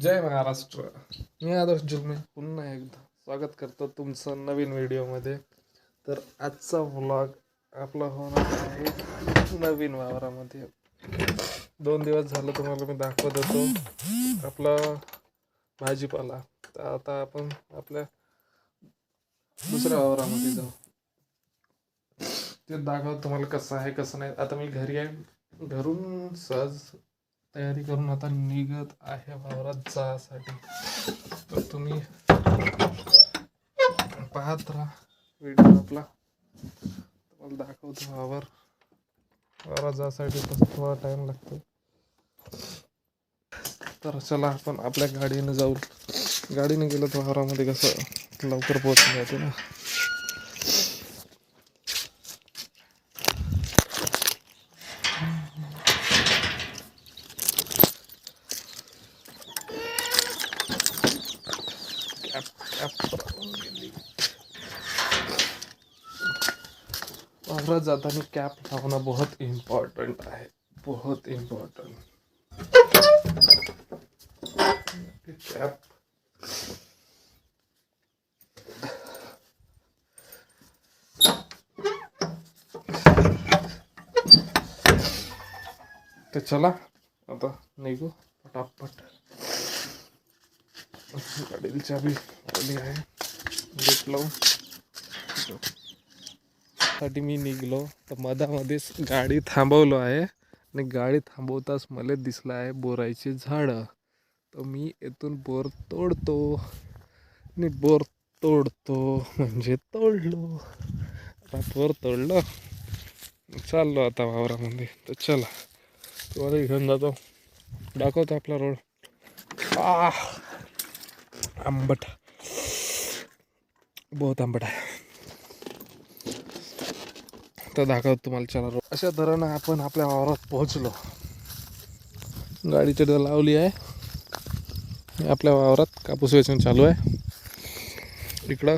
जय महाराष्ट्र. मी आदर्श जुलमे पुन्हा एकदा स्वागत करतो तुमचं नवीन व्हिडिओमध्ये. तर आजचा व्लॉग आपला होणार आहे नवीन वावरामध्ये. दोन दिवस झालं तुम्हाला मी दाखवत होतो. आपला भाजीपाला. तर आता आपण आपल्या दुसऱ्या वावरामध्ये जाऊ. ते दाखवत तुम्हाला कसं आहे कसं नाही. आता मी घरी आहे. घरून सहज तयारी करून आता निघत आहे वावरात जासाठी तर तुम्ही पाहत राहा व्हिडिओ आपला. तुम्हाला दाखवतो वावर. वावरात जासाठी तसं थोडा टाइम लागतो. तर चला आपण आपल्या गाडीने जाऊ. गाडीने गेलं तर वावरामध्ये कसं लवकर पोहोचून जाते ना? वावरात जाताना कॅप लावणं बहुत इम्पॉर्टंट आहे बहुत इम्पॉर्टंट कॅप तर चला आता निघू पटापट गाडीची चाबी आली आहे गेट लावून साठी मी निघलो. तर मधामध्येच गाडी थांबवलो आहे. आणि गाडी थांबवताच मला दिसलं आहे बोरायचे झाडं. तर मी येथून बोर तोडतो. आणि बोर तोडतो म्हणजे तोडलो. आता बोर तोडलं. चाललो आता वावरामध्ये. तर चला. तुम्हाला घेऊन जातो. दाखवतो आपला रोड. आंबट. बहुत आंबट आहे. तर दाखवतो तुम्हाला चला अशा तऱ्हेनं आपण आपल्या वावरात पोहोचलो. गाडी तिथं लावली आहे. आपल्या वावरात कापूस वेचून चालू आहे. इकडं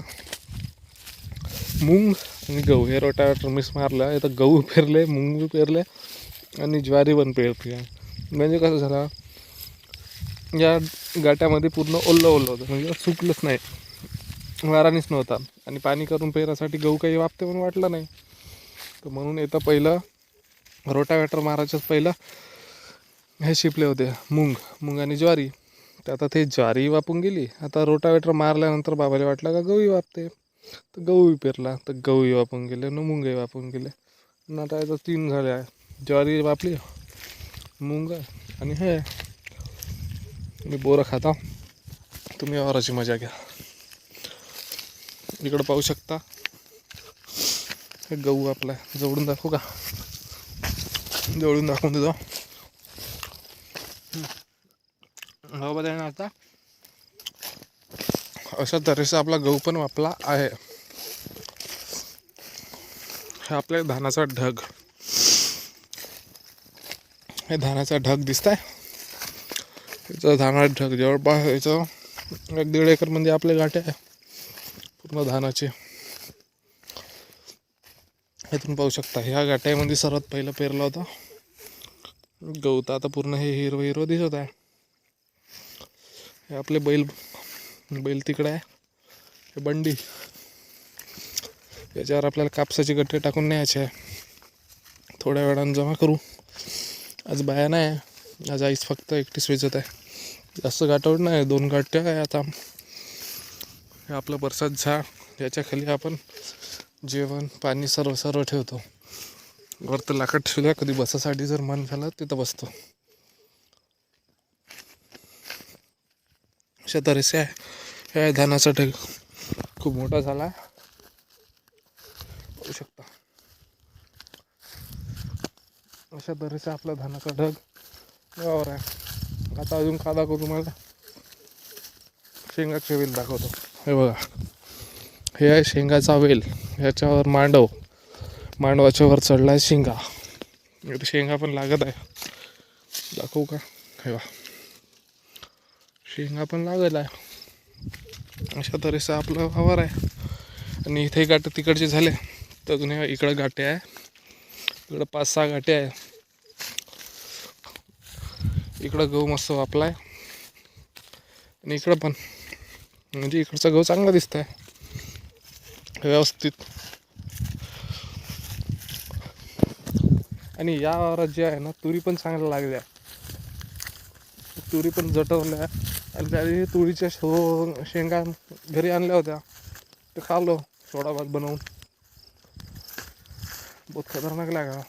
मूंग आणि गहू हे रोटावेटर मिस मारलं तर गहू पेरले मूंग बी पेरले आणि ज्वारी पण पेरली आहे. म्हणजे कसं झालं या गाट्यामध्ये पूर्ण ओल्लं ओल्लं होतं. म्हणजे सुकलंच नाही. वारानीच नव्हता आणि पाणी करून पेरासाठी गहू काही वापते म्हणून वाटलं नाही. तर म्हणून येतं पहिलं रोटावेटर मारायच्याच पहिलं हे शिपले होते मुंग मुंग आणि ज्वारी. तर आता ते ज्वारी वापून गेली. आता रोटावेटर मारल्यानंतर बाबाला वाटलं का गहूही वापते? तर गहूही पेरला तर गहूही वापून गेले न मुंगही वापून गेले. ना आता याचं तीन झाले आहे. ज्वारी वापली मुंग आणि हे. मी बोरं खाता. तुम्ही वावराची मजा घ्या. इकडं पाहू शकता. गहू आपला आहे. जवळून दाखवू का? जवळून दाखवून देतो. हो बघा आता. अशा तऱ्हेचा आपला गहू पण वापला आहे. हे आपल्या धानाचा ढग. हे धानाचा ढग दिसत आहे याचं धानाचा ढग जवळपास याचं एक दीड एकरमध्ये म्हणजे आपले गाठे आहे. पूर्ण धानाचे. इथून पाहू शकता. ह्या गाट्यामध्ये सर्वात पहिलं पेरला होता. गवत आता पूर्ण हे हिरवं हिरवं दिसत आहे. हे आपले बैल बैल तिकडे आहे. हे बंडी. याच्यावर आपल्याला कापसाचे गट्टे टाकून न्यायचे आहे. थोड्या वेळानं जमा करू. आज बाया नाही आज आईच फक्त एकटीच वेचत आहे. जास्त गाठवड नाही दोन गाठ्या आहे आता. हे आपलं बरसात झाड. याच्या खाली आपण जेवण पाणी सर्व सर्व ठेवतो. वरतं लाकड ठेवल्या कधी बसासाठी जर मन झालं तिथं बसतो. अशा तऱ्हेचे आहे हे आहे धानाचा ढग खूप मोठा झाला. आहे शकता. अशा तऱ्हेचा आपला धानाचा ढग यावर आहे. आता अजून का दाखवतो तुम्हाला. शेंगाचे वेल दाखवतो. हे बघा. हे आहे शेंगाचा वेल. याच्यावर मांडव. मांडवाच्या वर चढला आहे शेंगा. इथे शेंगा पण लागत आहे. दाखवू का? हे वा शेंगा पण लागत आहे. अशा तऱ्हेचा आपला वावर आहे. आणि इथे गाठ तिकडचे झाले. तर अजून इकडं गाठे आहे. इकडं पाच सहा गाठे आहे. इकडं गहू मस्त वापलाय. आणि इकडं पण. म्हणजे इकडचा गहू चांगला दिसत आहे व्यवस्थित. आणि या वावरात जे आहे ना तुरी पण चांगल्या लागल्या. तुरी पण जटवल्या आणि त्या दिवशी तुरीच्या शो शेंगा घरी आणल्या होत्या. ते खालो सोडा भात बनवून. बहुत खतरनाक लागा.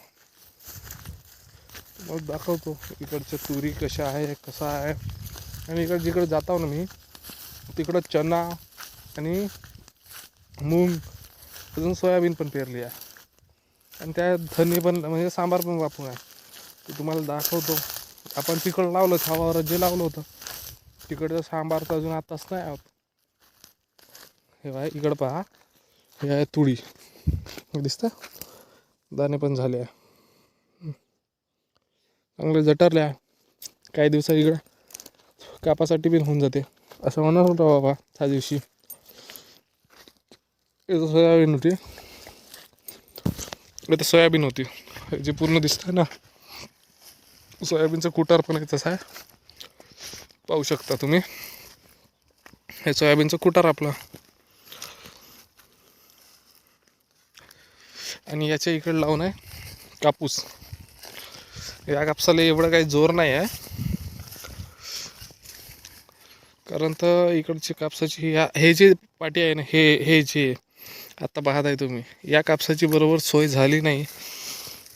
मग दाखवतो इकडच्या तुरी कशा आहे कसा आहे. आणि इकडे जिकडे जातो ना मी तिकडं चना आणि मूग अजून सोयाबीन पण पेरली आहे. आणि त्या धने पण म्हणजे सांबार पण वापरून आहे. ते तुम्हाला दाखवतो. आपण तिकडं लावलं छावावर जे लावलं होतं. तिकडचं सांबार तर अजून आताच नाही आहोत. हे बाय इकडं पहा. हे आहे तुळी. दिसतं? दाणे पण झाले आहे. चांगले जटरल्या काही दिवसात इकडं कापासाठी पण होऊन जाते. असं म्हणत होतं बाबा त्या दिवशी. इथं सोयाबीन होती. इथं सोयाबीन होती. हे जे पूर्ण दिसतंय ना सोयाबीनचं कुटार पण आहे तसं आहे. पाहू शकता तुम्ही. हे सोयाबीनचं कुटार आपलं. आणि याच्या इकडे लावून आहे कापूस. या कापसाला एवढं काही जोर नाही आहे. कारण तर इकडची कापसाची ह्या हे जे पाटी आहे ना हे हे जे आत्ता पाहत आहे तुम्ही. या कापसाची बरोबर सोय झाली नाही.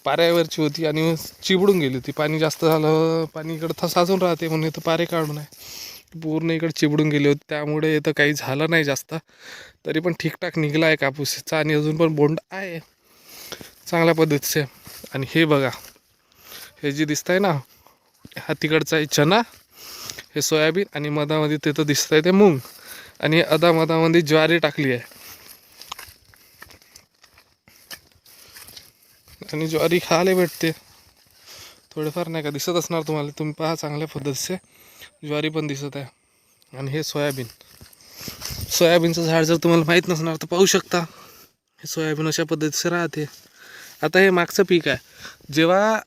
पाऱ्यावरची होती आणि चिबडून गेली होती. पाणी जास्त झालं पाणी इकडं था साचून राहते म्हणून इथं पारे काढून आहे पूर्ण इकडे चिबडून गेले होते. त्यामुळे इथं काही झालं नाही जास्त. तरी पण ठीकठाक निघला आहे कापूसचा आणि अजून पण बोंड आहे. चांगल्या पद्धतीचे. आणि हे बघा. हे जे दिसत आहे ना हा तिकडचा आहे चना हे सोयाबीन आणि मधामध्ये तिथं दिसत आहे ते मूग. आणि अदामधामध्ये ज्वारी टाकली आहे. आणि ज्वारी खायला भेटते थोडेफार नाही का दिसत असणार तुम्हाला. तुम्ही पहा चांगल्या पद्धतीचे. ज्वारी पण दिसत आहे. आणि हे सोयाबीन. सोयाबीनचं झाड जर तुम्हाला माहीत नसणार तर पाहू शकता. हे सोयाबीन अशा पद्धतीचे राहते. आता हे मागचं पीक आहे. जेव्हा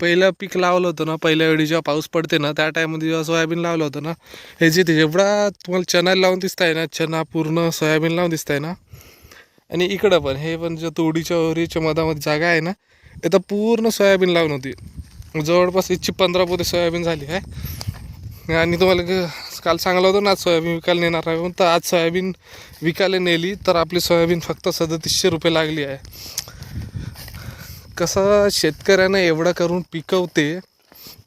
पहिलं पीक लावलं होतं ना पहिल्या वेळी जेव्हा पाऊस पडते ना त्या टायमध्ये जेव्हा सोयाबीन लावलं होतं ना हे जे ते जेवढा तुम्हाला चना लावून दिसत आहे ना चना पूर्ण सोयाबीन लावून दिसत आहे ना आणि इकडं पण हे पण जे तोडीच्या ओरीच्या मधामध्ये जागा आहे ना इथं पूर्ण सोयाबीन लावून होती. जवळपास इथची पंधरा पोते सोयाबीन झाली आहे आणि तुम्हाला काल सांगलं होतं ना आज सोयाबीन विकायला नेणार आहे तर आज सोयाबीन विकायला नेली तर आपली सोयाबीन फक्त सदतीसशे रुपये लागली आहे. कसं शेतकऱ्यानं एवढं करून पिकवते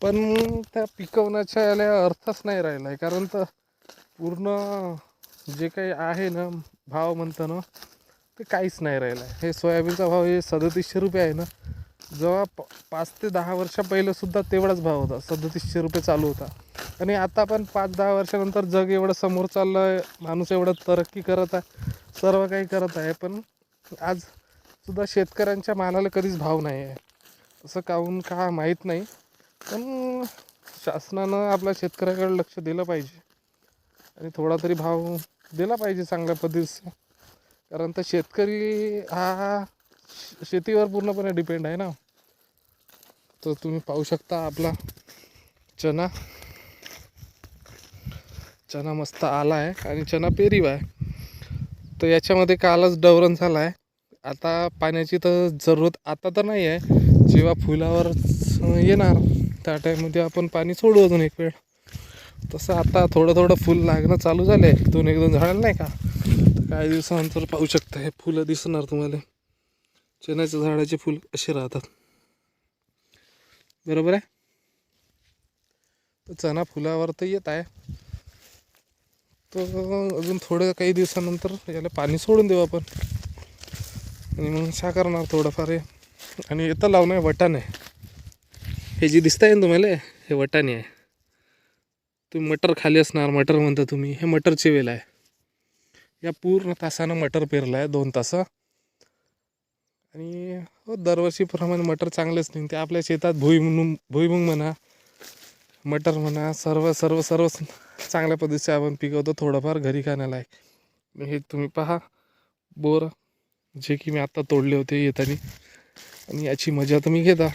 पण त्या पिकवण्याच्या याला अर्थच नाही राहिला आहे कारण तर पूर्ण जे काही आहे ना भाव म्हणतं ना ते काहीच नाही राहिलं आहे हे सोयाबीनचा भाव हे सदतीसशे रुपये आहे ना. जेव्हा प पाच ते दहा वर्षा पहिलं सुद्धा तेवढाच भाव होता. सदतीसशे रुपये चालू होता. आणि आता पण पाच दहा वर्षानंतर जग एवढं समोर चाललं आहे माणूस एवढं तरक्की करत आहे. सर्व काही करत आहे. पण आज सुद्धा शेतकऱ्यांच्या मालाला कधीच भाव नाही आहे. असं काहून का माहीत नाही. पण शासनानं आपल्या शेतकऱ्याकडे लक्ष दिलं पाहिजे. आणि थोडा तरी भाव दिला पाहिजे चांगल्या पद्धतीचा. कारण तर शेतकरी हा शेतीवर पूर्णपणे डिपेंड आहे ना. तर तुम्ही पाहू शकता आपला चना. चना मस्त आला आहे आणि चना पेरीव आहे. तर याच्यामध्ये कालच डवरण झाला आहे आता पाण्याची तर जरूरत आता तर नाही आहे. जेव्हा फुलावर येणार त्या टाईममध्ये आपण पाणी सोडू अजून एक वेळ. तसं आता थोडं थोडं फुल लागणं चालू झालं आहे दोन एक दोन झाडाला नाही का? काही दिवसानंतर पाहू शकता हे फुलं दिसणार तुम्हाला. चण्याच्या झाडाचे फुल असे राहतात. बरोबर आहे? तर चणा फुलावर तर येत आहे. तर अजून थोडं काही दिवसानंतर याला पाणी सोडून देऊ आपण. आणि मग शा करणार थोडंफार हे. आणि येतं लावणं आहे वटाणे हे जे दिसत आहे तुम्हाला हे वटाणे आहे. तुम्ही मटर खाली असणार मटर म्हणता तुम्ही. हे मटरची वेल आहे. या पूर्ण तासानं मटर पेरलं आहे दोन तासं. आणि हो दरवर्षीप्रमाणे मटर चांगलेच निघते. आपल्या शेतात भुईमुंग भुईमुंग म्हणा मटर म्हणा सर्व सर्व सर्व चांगल्या पद्धतीचे आपण पिकवतो थोडंफार घरी खाण्याला आहे हे तुम्ही पहा बोर जे की मी आत्ता तोडले होते येताना. आणि याची मजा तुम्ही घेता.